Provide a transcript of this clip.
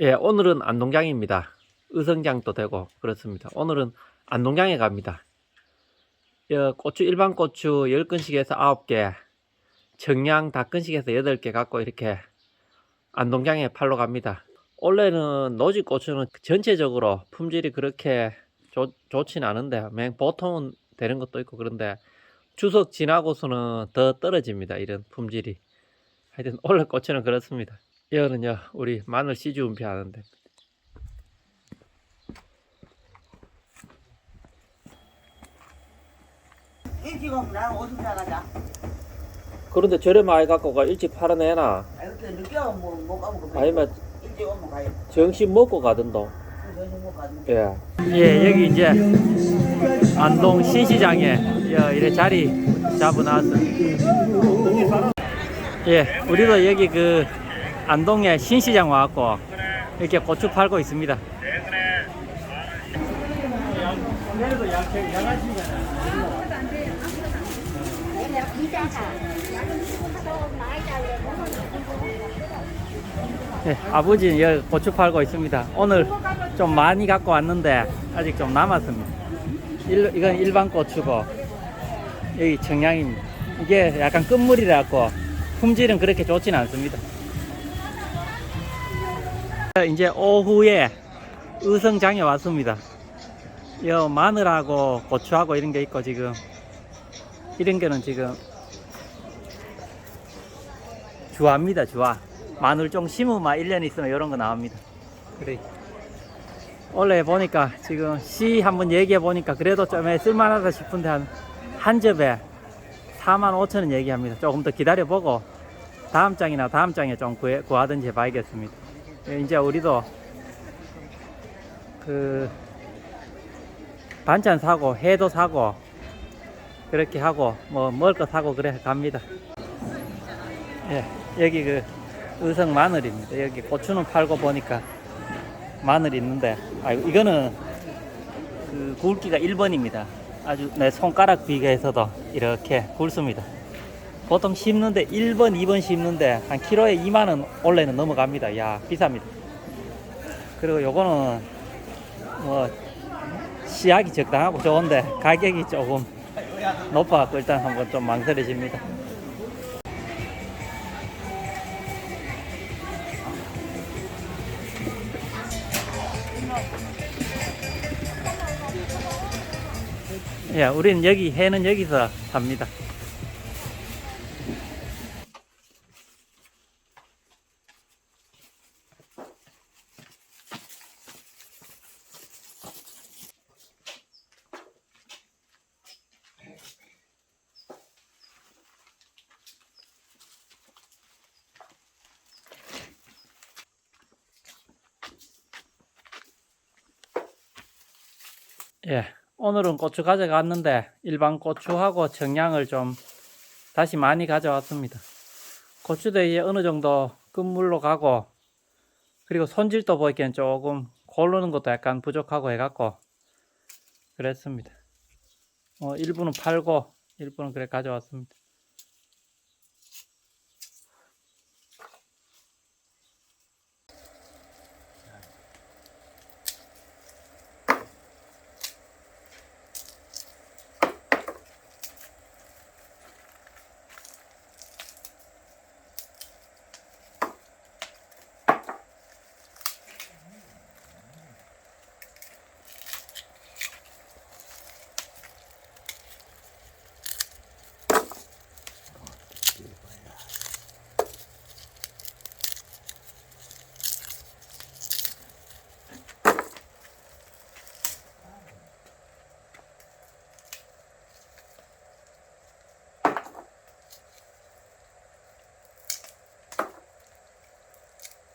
예, 오늘은 안동장입니다. 의성장도 되고 그렇습니다. 오늘은 안동장에 갑니다. 여, 고추 일반 고추 10근씩에서 9개, 청양 다근씩에서 8개 갖고 이렇게 안동장에 팔러 갑니다. 원래는 노지 고추는 전체적으로 품질이 그렇게 좋, 좋진 않은데 맹 보통은 되는 것도 있고 그런데 추석 지나고서는 더 떨어집니다. 이런 품질이. 하여튼 원래 고추는 그렇습니다. 이거는요 우리 마늘 씨주 은폐하는데 일찍 오면 나는 오줌 나가자. 그런데 많이 갖고 가 일찍 팔아내나 아, 이렇게 늦게 오면 뭐, 못 가면 그 아니면 일찍 오면 가요. 정신 먹고 가든도 못. 예. 예 여기 이제 안동 신시장에 여, 이래 자리 잡아놨어 예 우리도 여기 그 안동에 신시장 와갖고 이렇게 고추 팔고 있습니다 예, 아버지는 여기 고추 팔고 있습니다. 오늘 좀 많이 갖고 왔는데 아직 좀 남았습니다. 일, 이건 일반 고추고 여기 청양입니다. 이게 약간 끝물이라 갖고 품질은 그렇게 좋진 않습니다. 이제 오후에 의성장에 왔습니다. 여 마늘하고 고추하고 이런 게 있고 지금. 이런 게는 지금 주화입니다 주화. 마늘 좀 심으면 1년 있으면 이런 거 나옵니다. 그래. 원래 보니까 지금 시 한번 얘기해 보니까 그래도 좀 쓸만하다 싶은데 한, 한 접에 4만 5천 원 얘기합니다. 조금 더 기다려 보고 다음 장이나 다음 장에 좀 구해, 구하든지 봐야겠습니다. 예, 이제 우리도 그 반찬 사고 회도 사고 그렇게 하고 뭐 먹을 거 사고 그래 갑니다 예, 여기 그 의성 마늘입니다. 여기 고추는 팔고 보니까 마늘 있는데, 아 이거는 그 굵기가 1번입니다. 아주 내 손가락 비교해서도 이렇게 굵습니다. 보통 심는데 1번, 2번 심는데 한 키로에 2만 원 원래는 넘어갑니다. 야 비쌉니다. 그리고 요거는 뭐 씨앗이 적당하고 좋은데 가격이 조금 높아갖고 일단 한번 좀 망설여집니다. 예, 우리는 여기 해는 여기서 삽니다. 예, 오늘은 고추 가져갔는데 일반 고추하고 청양을 좀 다시 많이 가져왔습니다. 고추도 이제 어느 정도 끝물로 가고 그리고 손질도 보기엔 조금 고르는 것도 약간 부족하고 해갖고 그랬습니다. 뭐 일부는 팔고 일부는 그래 가져왔습니다.